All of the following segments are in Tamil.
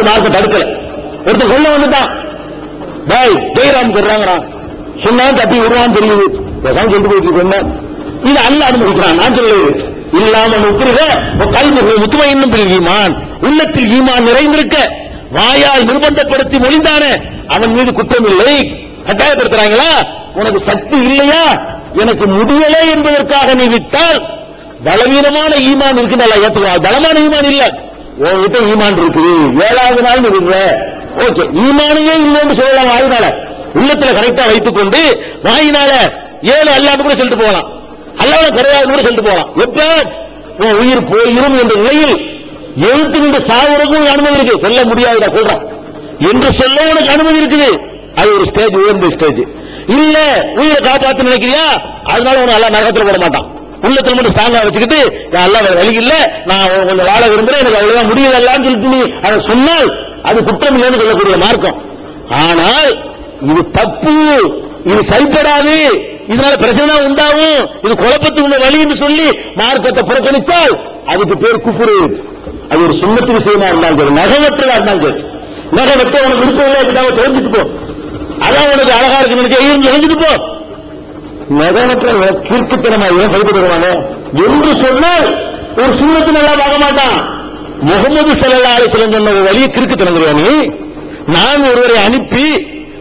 யாரும் மார்க்க தடுக்கல. ஒருத்தர் கொல்ல வந்துட்டான். பாய் ஜெயராம் சொல்றாங்கடா. சொன்னா தப்பி விடுவான்னு தெரியுது. பேசாம சொல்லிட்டு போயிட்டு கொண்டேன் இது அல்ல அனுமதிக்கிறான். நான் சொல்லது இல்லாம நுக்குறுக கல்வி முத்துமை இன்னும் ஈமான். உள்ளத்தில் ஈமான் நிறைந்திருக்க வாயால் நிர்பந்தப்படுத்தி மொழிந்தானே அவன் மீது குற்றம் இல்லை. கட்டாயப்படுத்துறாங்களா? உனக்கு சக்தி இல்லையா? எனக்கு முடியலை என்பதற்காக நீ விட்டால் பலவீனமான ஈமான் இருக்கு நல்லா ஏத்துக்கலாம் பலமான ஈமான் இல்லை. உங்ககிட்ட ஈமான் இருக்குது. ஏழாவது நாள் நீ ஓகே ஈமானையே இல்லைன்னு சொல்லலாம் வாயினால. உள்ளத்துல கரெக்டா வைத்துக் கொண்டு வாயினால ஏழு அல்லாது கூட சொல்லிட்டு போகலாம். அல்லாத கிடையாது கூட சொல்லிட்டு போகலாம். எப்ப? உன் உயிர் போயிரும் என்ற நிலையில் எழுத்து நின்று சாவுறதுக்கும் அனுமதி இருக்கு. சொல்ல முடியாதுடா சொல்றான். என்று சொல்ல உனக்கு அனுமதி இருக்குது. அது ஒரு ஸ்டேஜ் உயர்ந்த ஸ்டேஜ் இல்ல உயிரை காப்பாத்து நினைக்கிறியா? அதனால உன நல்லா நரகத்துல போட மாட்டான். உள்ளத்துல மட்டும் ஸ்ட்ராங்கா வச்சுக்கிட்டு நான் எல்லாம் வேற வழி இல்ல. நான் கொஞ்சம் வாழ விரும்புறேன். எனக்கு அவ்வளவுதான் முடியலன்னு சொல்லிட்டு நீ அதை சொன்னால் அது குற்றம் இல்லைன்னு சொல்லக்கூடிய மார்க்கம். ஆனால் இது தப்பு. இது சரிப்படாது. இதனால பிரச்சனை உண்டாகும். இது குழப்பத்துக்கு உள்ள வழி என்று சொல்லி மார்க்கத்தை புறக்கணித்தால் அதுக்கு பேர் குப்புரு அது ஒரு சுண்ணத்து விஷயமா இருந்தாலும் சரி நகவற்றதா இருந்தாலும் சரி. நகவற்ற உனக்கு விருப்பம் இல்லை அப்படின்னா தெரிஞ்சுட்டு போ. அதான் உனக்கு அழகா இருக்கு நினைச்சு தெரிஞ்சுட்டு போ. நகவற்ற கீர்த்தித்தனமா ஏன் பயப்படுவாங்க என்று சொன்னால் ஒரு சுண்ணத்து நல்லா பார்க்க மாட்டான். முகமது சல்லா அலிசலம் சொன்ன ஒரு வழியை கிறுக்குத்தனங்கிறியா நீ நான் ஒருவரை அனுப்பி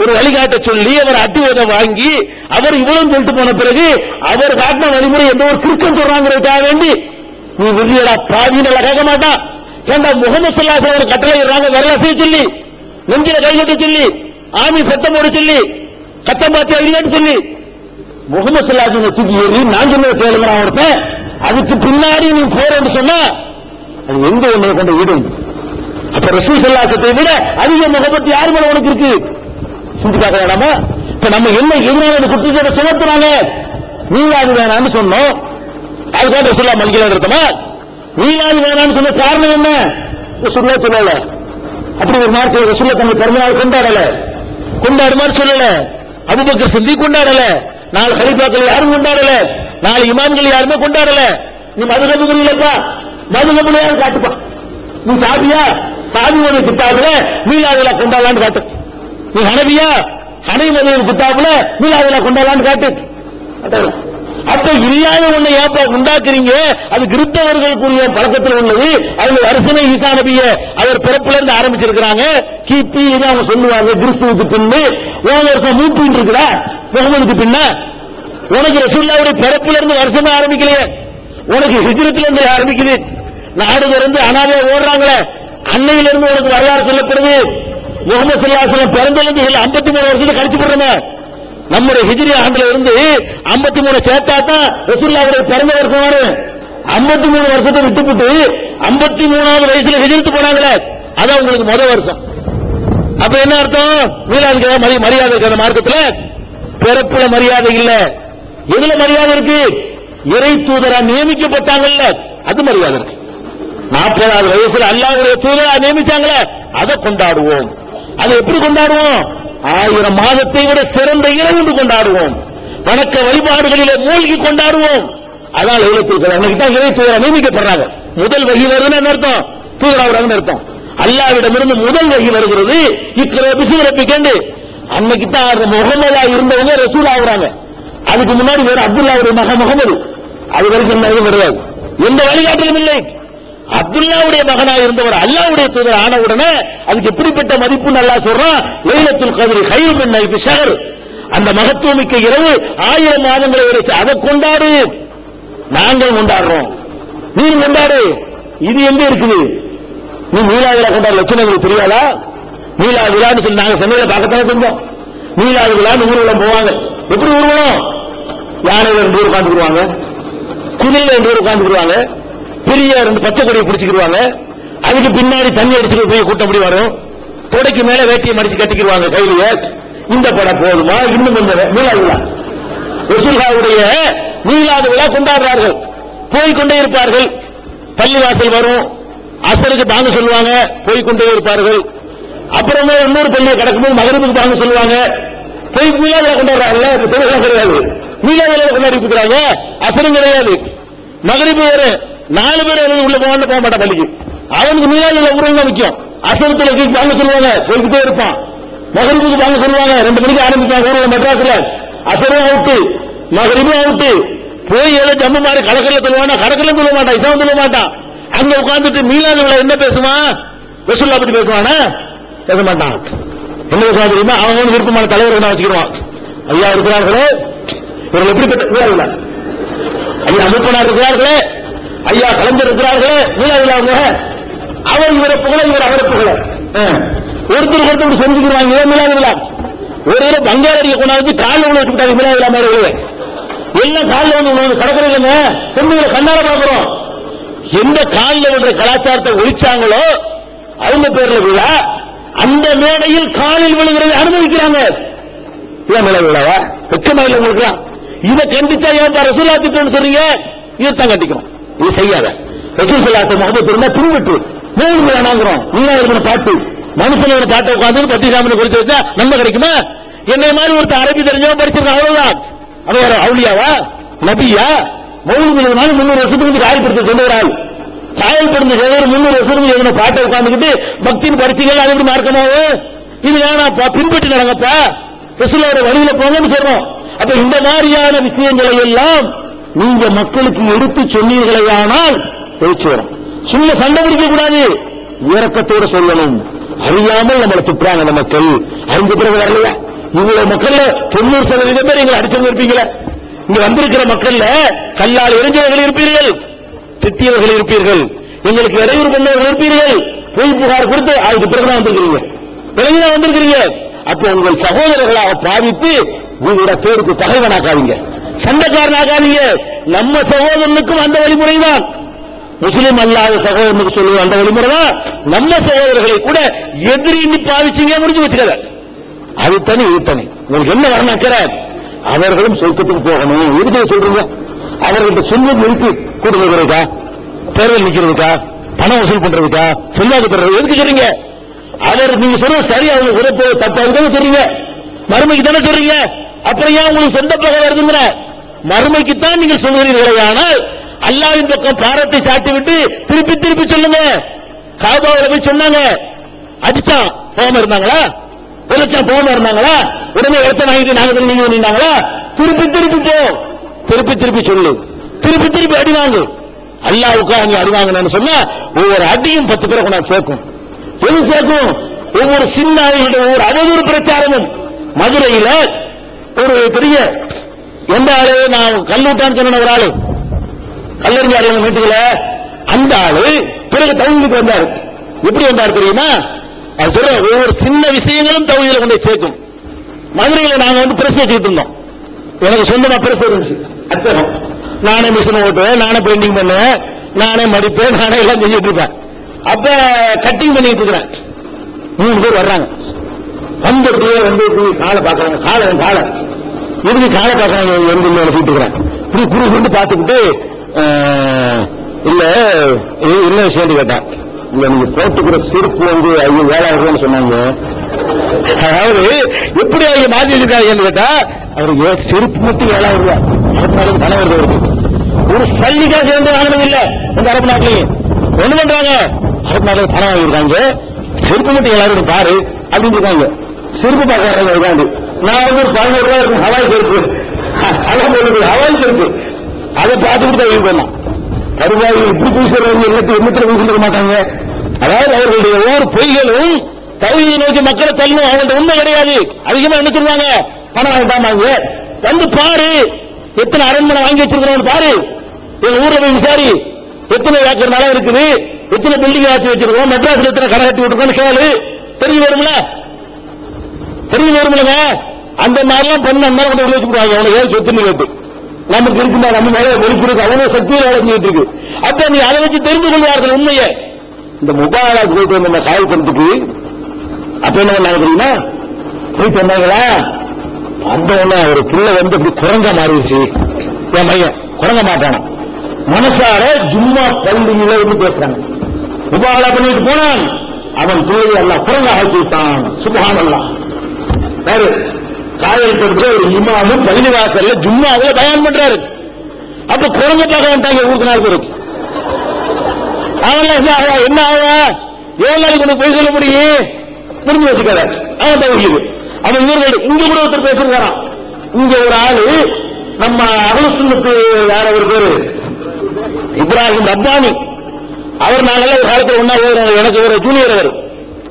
ஒரு வழிகாட்ட சொல்லி அவர் அட்டுவதை வாங்கி அவர் இவ்வளவு சொல்லிட்டு போன பிறகு அவர் காட்டின வழிமுறை எந்த ஒரு கிறுக்கம் சொல்றாங்கிறதுக்காக வேண்டி நீ விருதியடா பாவின்னு எல்லாம் கேட்க மாட்டான். ஏண்டா முகமது சல்லாசன் ஒரு கட்டளை இடுறாங்க வரல செய்ய சொல்லி நெஞ்சில கைகட்ட சொல்லி ஆமி சத்தம் போட சொல்லி சத்தம் பார்த்து அடிக்காட்டு சொல்லி முகமது சல்லாசனை தூக்கி ஏறி நான் சொன்னதை கேளுங்கிறான் ஒருத்தன் அதுக்கு பின்னாடி நீ போறேன்னு சொன்னா அது எங்க உன்னை கொண்டு விடும்? அப்ப ரசூல் சல்லாசத்தை விட அதிக முகபத்து யார் மேல உனக்கு இருக்கு? சிந்தி பார்க்க வேணாமா? இப்ப நம்ம என்ன எதிரான குற்றத்தை சுமத்துறாங்க? நீவாது வேணாம்னு சொன்னோம். அதுக்காக ரசூல்லா மல்கில எடுத்தோமா நீவாது வேணாம்னு சொன்ன காரணம் என்ன? ரசூல்லா சொல்லல. அப்படி ஒரு மார்க்க ரசூல்லா தன்னை பிறந்தநாள் கொண்டாடல. கொண்டாடுமாறு மாதிரி சொல்லல. அபுபக்கர் சிந்தி கொண்டாடல. நாலு ஹரிபாக்கள் யாரும் கொண்டாடல. நாலு இமான்கள் யாருமே கொண்டாடல. நீ மதுகபுகள் இல்லப்பா மதுகபுல யாரும் காட்டுப்பா? நீ சாபியா? சாமி மது கிட்டாபுல மீலாதுல கொண்டாடலான்னு காட்டு. நீ ஹனவியா ஹனை மது கிட்டாபுல மீலாதுல கொண்டாடலான்னு காட்டு. அப்ப இல்லாத ஒண்ணு ஏப்பா உண்டாக்குறீங்க? அது கிறிஸ்தவர்களுக்குரிய பழக்கத்தில் உள்ளது. அவங்க வருஷமே ஈசா நபிய அவர் பிறப்புல இருந்து ஆரம்பிச்சிருக்கிறாங்க. கிபி அவங்க சொல்லுவாங்க கிறிஸ்துவுக்கு பின்னு உன் வருஷம் மூப்பின்னு இருக்குதா? முகமதுக்கு பின்ன உனக்கு ரசூல்லாவுடைய பிறப்புல இருந்து வருஷமே ஆரம்பிக்கலையே. உனக்கு ஹிஜ்ரத்துல இருந்து ஆரம்பிக்குது. நாடு இருந்து அனாதைய ஓடுறாங்களே. அன்னையில இருந்து உனக்கு வரலாறு சொல்லப்படுது. முகமது சல்லாசலம் பிறந்தல இல்லை ஐம்பத்தி மூணு வருஷத்துல கழிச்சு போடுறோமே நம்முடைய ஹிஜ்ரி ஆண்டுல இருந்து 53 மூணு சேர்த்தா தான் ரசூல்லாவுடைய பிறந்த வருஷம் வரும். 53 மூணு வருஷத்தை விட்டுப்புட்டு 53 மூணாவது வயசுல ஹிஜ்ரத்து போனாங்களே. அதான் உங்களுக்கு முதல் வருஷம். அப்ப என்ன அர்த்தம்? மீலாதுக்கு மரியாதை இருக்கிற மார்க்கத்துல பிறப்புல மரியாதை இல்ல. எதுல மரியாதை இருக்கு? இறை தூதரா நியமிக்கப்பட்டாங்கல்ல. அது மரியாதை இருக்கு. நாற்பதாவது வயசுல அல்லாவுடைய தூதரா நியமிச்சாங்களே அதை கொண்டாடுவோம். அதை எப்படி கொண்டாடுவோம்? ஆயிரம் மாதத்தை விட சிறந்த இரவு என்று கொண்டாடுவோம். வணக்க வழிபாடுகளிலே மூழ்கி கொண்டாடுவோம். அதான் லைலத்துல் அன்னைக்கு தான் இறை தூதரா நியமிக்கப்படுறாங்க. முதல் வகி வருதுன்னு என்ன அர்த்தம்? தூதராகிறாங்கன்னு அர்த்தம். அல்லாவிடமிருந்து முதல் வகி வருகிறது. இக்கிற பிசுகிறப்பி கேண்டு அன்னைக்கு தான் முகமதா இருந்தவங்க ரசூல் ஆகுறாங்க. அதுக்கு முன்னாடி வேற அப்துல்லாவுடைய மகன் முகமது. அது வரைக்கும் என்ன கிடையாது. எந்த வழிகாட்டிலும் இல்லை. அப்துல்லாவுடைய மகனா இருந்தவர் அல்லாவுடைய தூதர் ஆன உடனே அதுக்கு எப்படிப்பட்ட மதிப்பு நல்லா சொல்றான். லைலத்துல் கதிரி ஹைர் மின் நைஃபி அந்த மகத்துவமிக்க இரவு ஆயிரம் மாதங்களை வரை அதை கொண்டாடு. நாங்கள் கொண்டாடுறோம். நீ கொண்டாடு. இது எங்க இருக்குது? நீ மீலா கொண்டாடு. லட்சணங்கள் தெரியாதா மீலா விழான்னு சொல்லி நாங்க சென்னையில பார்க்கத்தானே செஞ்சோம் மீலா விழான்னு ஊர்வலம் போவாங்க. எப்படி ஊர்வலம் யானையில ரெண்டு பேர் உட்காந்துக்குருவாங்க குதிரையில ரெண்டு பேர் உட்காந்துக்குருவாங்க பெரிய ரெண்டு பச்சை கொடியை பிடிச்சிக்கிடுவாங்க அதுக்கு பின்னாடி தண்ணி அடிச்சுட்டு போய் கூட்டம் அப்படி வரும். தொடைக்கு மேல வேட்டியை மடிச்சு கட்டிக்கிடுவாங்க கையில இந்த படம் போதுமா? இன்னும் கொஞ்சம் மீலா விழா ரசூலுல்லாஹ்வுடைய மீலாது விழா கொண்டாடுறார்கள். போய்கொண்டே இருப்பார்கள். பள்ளிவாசல் வரும். அசருக்கு தாங்க சொல்லுவாங்க. போய்கொண்டே இருப்பார்கள். அப்புறமே இன்னொரு பள்ளியை கிடக்கும்போது மகரிபுக்கு தாங்க சொல்லுவாங்க. போய் மீலாதுல கொண்டாடுறாங்கல்ல இப்ப தொழிலாம் கிடையாது. மீலாதுல கொண்டாடி இருக்கிறாங்க அசரும் கிடையாது. மகரிப்பு வேறு. நாலு பேர் உள்ள போக போக மாட்டான் பள்ளிக்கு. அவனுக்கு மீலாதுல உருவம் தான் முக்கியம். அசரத்துல வாங்க சொல்லுவாங்க. போய்கிட்டே இருப்பான். மகரிப்புக்கு வாங்க சொல்லுவாங்க. ரெண்டு மணிக்கு ஆரம்பிப்பாங்க ஊர்ல மெட்ராஸ்ல. அசரும் அவுட்டு. மகரிப்பும் அவுட்டு. போய் ஏதோ ஜம்மு மாதிரி கடற்கரை சொல்லுவானா கடற்கரை சொல்ல மாட்டான். இசாம் சொல்ல மாட்டான். அங்க உட்காந்துட்டு மீலாது என்ன பேசுவான்? ரசூல்லா பத்தி பேசுவானா? பேச மாட்டான். என்ன பேசுவான் தெரியுமா அவன் விருப்பமான தலைவர் நான் வச்சுக்கிடுவான்? ஐயா இருக்கிறார்களே இவர்கள் எப்படிப்பட்ட இல்ல, ஐயா மூப்பனார் இருக்கிறார்களே ஐயா கலைஞர் இருக்கிறார்களே மீலாது அவங்க அவர் இவரை புகழ இவர் அவரை புகழ. ஒருத்தர் ஒருத்தர் செஞ்சுக்கிறாங்க ஏன் மிலாதுலாம் ஒரு தடவை பங்காளரிய கொண்டாந்து காலில் உள்ள வச்சுக்கிட்டாங்க மிலாதுலாம் அவர்களே மாதிரி எல்லாம் காலில் வந்து உங்களுக்கு இல்லைங்க? சொன்னீங்க கண்ணால பாக்குறோம் எந்த காலில் விடுற கலாச்சாரத்தை ஒழிச்சாங்களோ அவங்க பேர்ல விழா அந்த மேடையில் காலில் விழுகிறதை அனுமதிக்கிறாங்க இதான் மேல விழாவா வெச்சமா இல்லை உங்களுக்கு. இதை கண்டிச்சா ஏன் ரசூல்லா திட்டம்னு சொல்றீங்க? இதைத்தான் கட்டிக்கணும் இது செய்யாத. ரசூல் சொல்லாத்த முகமது இருந்தா பின்பற்று மூணு வேணாங்கிறோம் நீங்க இருக்கிற பாட்டு மனுஷனோட பாட்டை உட்காந்து பத்தி சாமியை குறிச்சு வச்சா நம்ம கிடைக்குமா? என்னை மாதிரி ஒருத்தர் அரபி தெரிஞ்சவன் படிச்சிருக்கான் அவ்வளவுதான். அவன் அவளியாவா? நபியா? மௌலிக நாள் முன்னூறு வருஷத்துக்கு காயப்படுத்த சொன்ன ஒரு ஆள் சாயல் காயப்படுத்த சேகர் முன்னூறு வருஷம் எதனா பாட்டை உட்காந்துக்கிட்டு பக்தின்னு படிச்சீங்க அது எப்படி மார்க்கமாவும் இது வேணாப்பா பின்பற்றி நடங்கப்பா. ரசூலோட வழியில போங்கன்னு சொல்றோம். அப்ப இந்த மாதிரியான விஷயங்களை எல்லாம் நீங்க மக்களுக்கு எடுத்து சொன்னீர்களையானால் பேச்சு வரும். சும்மா சண்டை பிடிக்க கூடாது. இறக்கத்தோட சொல்லணும். அறியாமல் நம்மளை துப்புறாங்க அந்த மக்கள். அறிஞ்ச பிறகு வரலையா? இவ்வளவு மக்கள்ல தொண்ணூறு சதவீதம் பேர் எங்களை அடிச்சு இருப்பீங்களா இங்க வந்திருக்கிற மக்கள்ல கல்லால் எரிஞ்சவர்கள் இருப்பீர்கள். சித்தியவர்கள் இருப்பீர்கள். எங்களுக்கு இடையூறு பண்ணவர்கள் இருப்பீர்கள். பொய் புகார் கொடுத்து அதுக்கு பிறகுதான் வந்திருக்கிறீங்க. பிறகுதான் வந்திருக்கிறீங்க. அப்போ உங்கள் சகோதரர்களாக பாவித்து உங்களோட பேருக்கு தலைவனாக்காதீங்க சண்டைக்காரனாக்காதீங்க. நம்ம சகோதரனுக்கும் அந்த வழிமுறை தான் முஸ்லிம் அல்லாத சகோதரனுக்கு சொல்லுவது அந்த வழிமுறை தான் நம்ம சகோதரர்களை கூட எதிரின்னு பாவிச்சிங்க முடிஞ்சு வச்சுக்கல அது தனி இது தனி. உங்களுக்கு என்ன வரணும் அவர்களும் சொர்க்கத்துக்கு போகணும். எதுக்கு சொல்றீங்க. அவர்கள்ட்ட சொல்வது இருக்கு. கூடுதலுக்கா தேர்தல் நிக்கிறதுக்கா? பணம் வசூல் பண்றதுக்கா? செல்வாக்கு பெறது எதுக்கு சொல்றீங்க? அவர் நீங்க சொல்றது சரி அவங்க சிறப்பு தப்பா தானே சொல்றீங்க. மறுமைக்கு தானே சொல்றீங்க. அப்புறம் ஏன் உங்களுக்கு சொந்த பகை வருதுங்கிற மறுமைக்கு தான் நீங்க சொல்கிறீர்களே ஆனால் அல்லாவின் பக்கம் பாரத்தை சாட்டி விட்டு திருப்பி திருப்பி சொல்லுங்க. காபாவில் போய் சொன்னாங்க. அடிச்சான் போகாம இருந்தாங்களா? ஒரு லட்சம் போகாம இருந்தாங்களா? உடனே இடத்த வாங்கிட்டு நாங்க நீங்க நின்னாங்களா திருப்பி திருப்பி போ. திருப்பி திருப்பி சொல்லு. திருப்பி திருப்பி அடி வாங்கு. அல்லாவுக்காக நீ அடி வாங்கினு சொன்னா ஒவ்வொரு அடியும் பத்து பேரை கொண்டாந்து சேர்க்கும். எது சேர்க்கும்? ஒவ்வொரு சின்ன ஒவ்வொரு அவதூறு பிரச்சாரமும். மதுரையில ஒரு பெரிய எந்த ஆளு? நான் கல்லூட்டான்னு சொன்ன ஒரு ஆளு. கல்லறிஞர் வீட்டுல அந்த ஆளு பிறகு தகுதிக்கு வந்தாரு. எப்படி வந்தார் தெரியுமா? அது சொல்ற ஒவ்வொரு சின்ன விஷயங்களும் தகுதியில கொண்டு சேர்க்கும். மதுரையில நாங்க வந்து பிரஸ் வச்சுக்கிட்டு இருந்தோம் எனக்கு சொந்தமா பிரஸ் இருந்துச்சு. அச்சகம் நானே மிஷின் ஓட்டுவேன் நானே பெயிண்டிங் பண்ணுவேன் நானே மடிப்பேன் நானே எல்லாம் செஞ்சுட்டு இருப்பேன். அப்ப கட்டிங் பண்ணிட்டு இருக்கிறேன். மூணு பேர் வர்றாங்க. வந்து வந்து இப்படி காலை பார்க்கறாங்க. காலை காலை. இதுக்கு காலை பார்க்கறாங்க எங்க இல்லை இருக்கிறேன். இப்படி குரு குண்டு பார்த்துக்கிட்டு இல்ல என்ன விஷயம் கேட்டேன். இல்ல நீங்க போட்டுக்கிற செருப்பு வந்து ஐயோ வேலை ரூபான்னு சொன்னாங்க. அதாவது எப்படி அவங்க மாத்தி வச்சிருக்காங்கன்னு கேட்டா அவருக்கு செருப்பு மட்டும் ஏழாயிரம் ரூபாய் அதனால பணம் வருது அவருக்கு ஒரு சல்லிக்காக சேர்ந்து வாங்கணும் இல்ல இந்த அரபு நாட்டிலேயே. ஒண்ணு பண்றாங்க. அரபு நாட்டில் பணம் வாங்கியிருக்காங்க. செருப்பு மட்டும் எல்லாரும் பாரு அப்படின்னு இருக்காங்க. செருப்பு பார்க்கறாங்க உட்காந்து நான் வந்து ஒரு பதினோரு ரூபாய் இருக்கும் ஹவாய் செருப்பு. அதான் ஹவாய் செருப்பு. அதை பார்த்துக்கிட்டு தான் யூஸ் பண்ணலாம் கருவாய் இப்படி பூசுறவங்க எல்லாத்தையும் எண்ணத்துல பூசிருக்க மாட்டாங்க? அதாவது அவர்களுடைய ஒவ்வொரு பொய்களும் தகுதியை நோக்கி மக்களை தள்ளும் அவங்கள்ட்ட உண்மை கிடையாது. அதிகமா என்ன சொல்லுவாங்க பணம் வாங்கிட்டாமாங்க வந்து பாரு எத்தனை அரண்மனை வாங்கி வச்சிருக்கிறோம் பாரு. எங்க ஊர்ல போய் விசாரி. எத்தனை ஏக்கர் நிலம் இருக்குது? எத்தனை பில்டிங் ஆச்சு வச்சிருக்கோம் மெட்ராஸ்ல எத்தனை கடை கட்டி விட்டுருக்கோம்னு கேளு. தெரிஞ்சு வரும்ல? தெரிஞ்சு வரும்லங்க. அந்த மாதிரிலாம் பண்ண அந்த மாதிரி கொண்டு வச்சுக்கிறாங்க அவனை ஏன் சொத்துன்னு கேட்டு நமக்கு இருக்குமா? நம்ம மேல வெளிப்புறக்கு அவ்வளவு சக்தியில் வேலை செஞ்சுட்டு இருக்கு. அப்ப நீ அதை வச்சு தெரிந்து கொள்வார்கள் உண்மையை. இந்த முபாலாக்கு போயிட்டு வந்த நான் காய் அப்ப என்ன பண்ணாங்க தெரியுமா? போயிட்டு வந்தாங்களா அந்த உடனே ஒரு பிள்ளை வந்து அப்படி குரங்க மாறிடுச்சு. என் மையம் குரங்க மாட்டானா? மனசார ஜும்மா பள்ளியில இருந்து பேசுறாங்க. முபாலா பண்ணிட்டு போனான். அவன் பிள்ளையை எல்லாம் குரங்க ஆக்கி விட்டான். சுபஹானல்லாஹ் பாரு காயல் படுத்த ஒரு இமாமு பள்ளிவாசல்ல ஜும்மாவில் பயன் பண்றாரு. அப்ப குரங்க பார்க்க வந்துட்டாங்க ஊருக்கு நாள் பேருக்கு அவன் என்ன ஆவா என்ன ஆவா எவ்வளவு நாளைக்கு கொண்டு போய் சொல்ல முடியும். புரிஞ்சு வச்சுக்காத அவன் தவிர்க்கு அவன் இவர்கள் இங்க கூட ஒருத்தர் பேசுறாராம் இங்க ஒரு ஆளு நம்ம அகலசுன்னத்து யார் அவர் பேரு? இப்ராஹிம் ரப்பானி அவர் நாங்கெல்லாம் ஒரு காலத்தில் ஒன்னா எனக்கு ஒரு ஜூனியர் அவர்.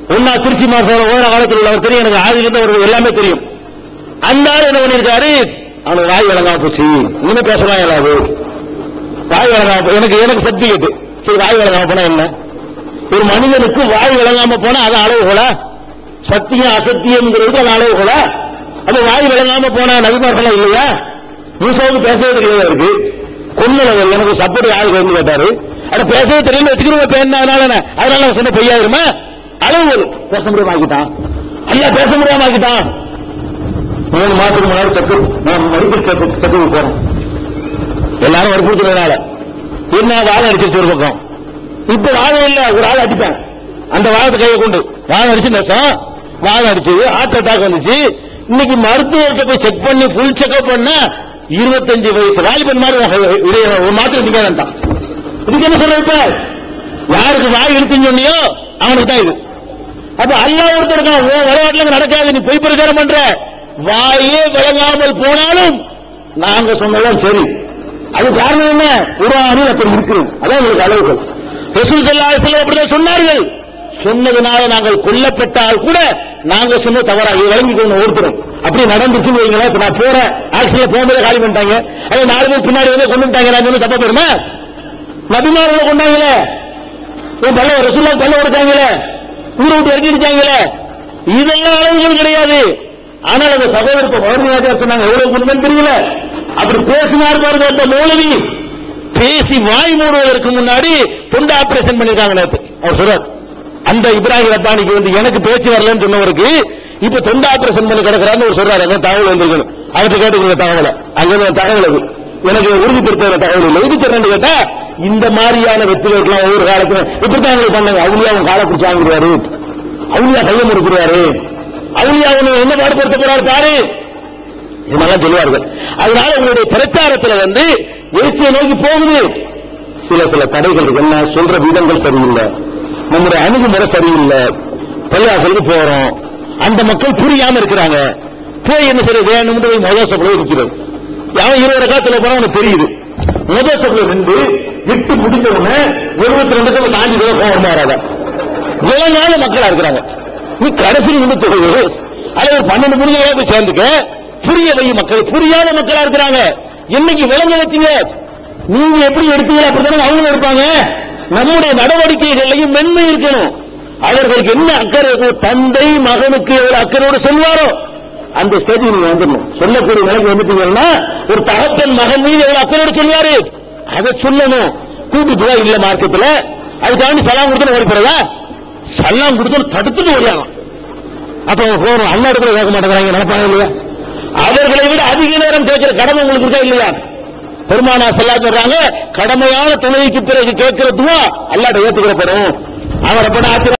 ஒன்னா திருச்சி மாசம் ஓடுற காலத்தில் உள்ளவர் தெரியும் எனக்கு ஆதிலிருந்து அவர் எல்லாமே தெரியும். அந்த ஆள் என்ன பண்ணிருக்காரு அவனுக்கு வாய் விளங்காம போச்சு. இனிமே பேசலாம் இல்லாது வாய் விளங்காம போ- எனக்கு எனக்கு சர்டிபிகேட் சரி வாய் விளங்காம போனா என்ன? ஒரு மனிதனுக்கு வாய் விளங்காம போனா அது அளவுகளா சத்தியம் அசத்தியம்ங்கிறது அது கூட. அது வாய் விளங்காம போன நபிமார்களா இல்லையா? மூசாவுக்கு பேசவே தெரியல இருக்கு. கொன்னவர் எனக்கு சப்போர்ட் யாருக்கு வந்து கேட்டாரு? அட பேசவே தெரியல வச்சுக்கிறோம் இப்ப அதனால என்ன? அதனால சொன்ன பொய்யாயிருமா அளவுகோல் பேச முடியாம ஆக்கிட்டான். ஐயா பேச முடியாம ஆக்கிட்டான். மூணு மாசத்துக்கு முன்னாடி செக்கு நான் மறுபடியும் செக்கு செக்குக்கு போறோம் எல்லாரும் வற்புறுத்துறதுனால. என்ன வாழை அடிச்சிருச்சு ஒரு பக்கம். இப்ப வாழை இல்ல ஒரு ஆள் அடிப்பேன். அந்த வாழத்தை கையை கொண்டு. வாழை அடிச்சு நேசம். வாழை அடிச்சது ஹார்ட் அட்டாக் வந்துச்சு. இன்னைக்கு மருத்துவர்கிட்ட போய் செக் பண்ணி ஃபுல் செக்அப் பண்ண இருபத்தஞ்சு வயசு வாலிபன் மாதிரி ஒரு- ஒரு மாத்திரம் இதுக்கு என்ன சொல்ற இப்ப? யாருக்கு வாய் இருக்குன்னு சொன்னியோ அவனுக்கு தான் இது. அப்ப அல்லா ஒருத்தர் இருக்கான் உன் விளையாட்டுல நடக்காது நீ பொய் பிரச்சாரம் பண்ற. வாயே விளங்காமல் போனாலும் நாங்க சொன்னதான் சரி. அது காரணம் என்ன? குரானில் அப்படி இருக்கிறோம் அதான் உங்களுக்கு அளவுகள் ரசூல் செல்லா அலைஹி அப்படிதான் சொன்னார்கள். சொன்னதுனால நாங்கள் கொல்லப்பட்டால் கூட நாங்க சொன்ன தவறா. இதை விளங்கிக்கணும் ஒருத்தரும் அப்படி நடந்துச்சுன்னு வைங்களேன். இப்ப நான் போறேன் ஆக்சிடென்ட்ல போகும்போது காலி பண்ணிட்டாங்க. அதே நாலு பேர் பின்னாடி வந்து கொண்டு விட்டாங்க நான் சொல்லி தப்பா போயிருமா நபிமார்களை கொண்டாங்களே உன் பல்ல ரசூல்லா பல்ல கொடுத்தாங்களே ஊரை விட்டு இறக்கி அடிச்சாங்களே இதெல்லாம் அளவுகள் கிடையாது. ஆனால் அந்த சகோதரர் இப்ப மௌர்ணியாஜா சொன்னாங்க. எவ்வளவு உண்மைன்னு தெரியல. அப்படி பேசினார் பாருங்க அந்த மௌலவி. பேசி வாய் மூடுவதற்கு முன்னாடி தொண்டை ஆபரேஷன் பண்ணிருக்காங்க நேற்று அவர் சொல்றாரு அந்த இப்ராஹிம் ரப்பானிக்கு வந்து எனக்கு பேச்சு வரலன்னு சொன்னவருக்கு இப்ப தொண்டை ஆபரேஷன் பண்ணி கிடக்கிறான்னு ஒரு சொல்றாரு. அங்க தகவல் வந்திருக்கணும் அவர்கிட்ட கேட்டுக்கிற தகவலை. அங்க தகவல் அது? எனக்கு உறுதிப்படுத்த தகவல் இல்லை. இது தெரியும் கேட்டா இந்த மாதிரியான வெற்றிகளுக்கெல்லாம் ஒவ்வொரு காலத்துல இப்படித்தான் எங்களுக்கு பண்ணாங்க. அவளியா அவன் காலை பிடிச்சி வாங்கிடுவாரு. அவளியா கையை முறுக்கிறாரு. அவளியா அவங்க என்ன பாடுபடுத்த போறாரு பாரு. இதெல்லாம் சொல்லுவார்கள். அதனால உங்களுடைய பிரச்சாரத்துல வந்து எழுச்சியை நோக்கி போகுது. சில சில தடைகள் என்ன சொல்ற விதங்கள் சரியில்லை. நம்முடைய அணுகுமுறை சரியில்லை. பள்ளியாசலுக்கு போறோம். அந்த மக்கள் புரியாம இருக்கிறாங்க. போய் என்ன செய்ய வேணும்னு போய் முதல் சபையில் இருக்கிறது அவன் இருபது காலத்துல போனா அவனுக்கு தெரியுது. முதல் சபையில் ரெண்டு விட்டு முடிஞ்ச உடனே ரெண்டு சபை தாண்டி கூட போக மாறாத. விலங்காத மக்களா இருக்கிறாங்க. நீ கடைசி நின்று தொழுது அதே ஒரு பன்னெண்டு முடிஞ்ச போய் சேர்ந்துக்க. புரிய வை மக்கள். புரியாத மக்களா இருக்கிறாங்க. இன்னைக்கு விளங்க வச்சீங்க? நீங்க எப்படி எடுத்தீங்க? அப்படித்தானே அவங்களும் எடுப்பாங்க. நம்முடைய நடவடிக்கைகளையும் மென்மை இருக்கணும். அவர்களுக்கு என்ன அக்கறை இருக்கும் தந்தை மகனுக்கு எவ்வளவு அக்கறையோடு சொல்வாரோ அந்த ஸ்டேஜ் நீங்க வந்துடணும். சொல்லக்கூடிய நிலைக்கு வந்துட்டீங்கன்னா ஒரு தகப்பன் மகன் மீது எவ்வளவு அக்கறையோடு சொல்வாரு? அதை சொல்லணும். கூப்பிட்டு போய் இல்ல மார்க்கெட்ல அதுக்காண்டி சலாம் கொடுத்து ஓடி போறதா? சலாம் கொடுத்து தடுத்துட்டு ஓடியாகும் அப்ப அவங்க போகணும். இடத்துல கேட்க மாட்டேங்கிறாங்க. நினைப்பாங்க இல்லையா? அவர்களை விட அதிக நேரம் கேட்கிற கடமை உங்களுக்கு இருக்கா இல்லையா? பெருமானா சொல்லா சொல்றாங்க கடமையான துணைக்கு பிறகு கேட்கிற துவா அல்லாட்ட ஏத்துக்கிறப்படும் அவர் அப்ப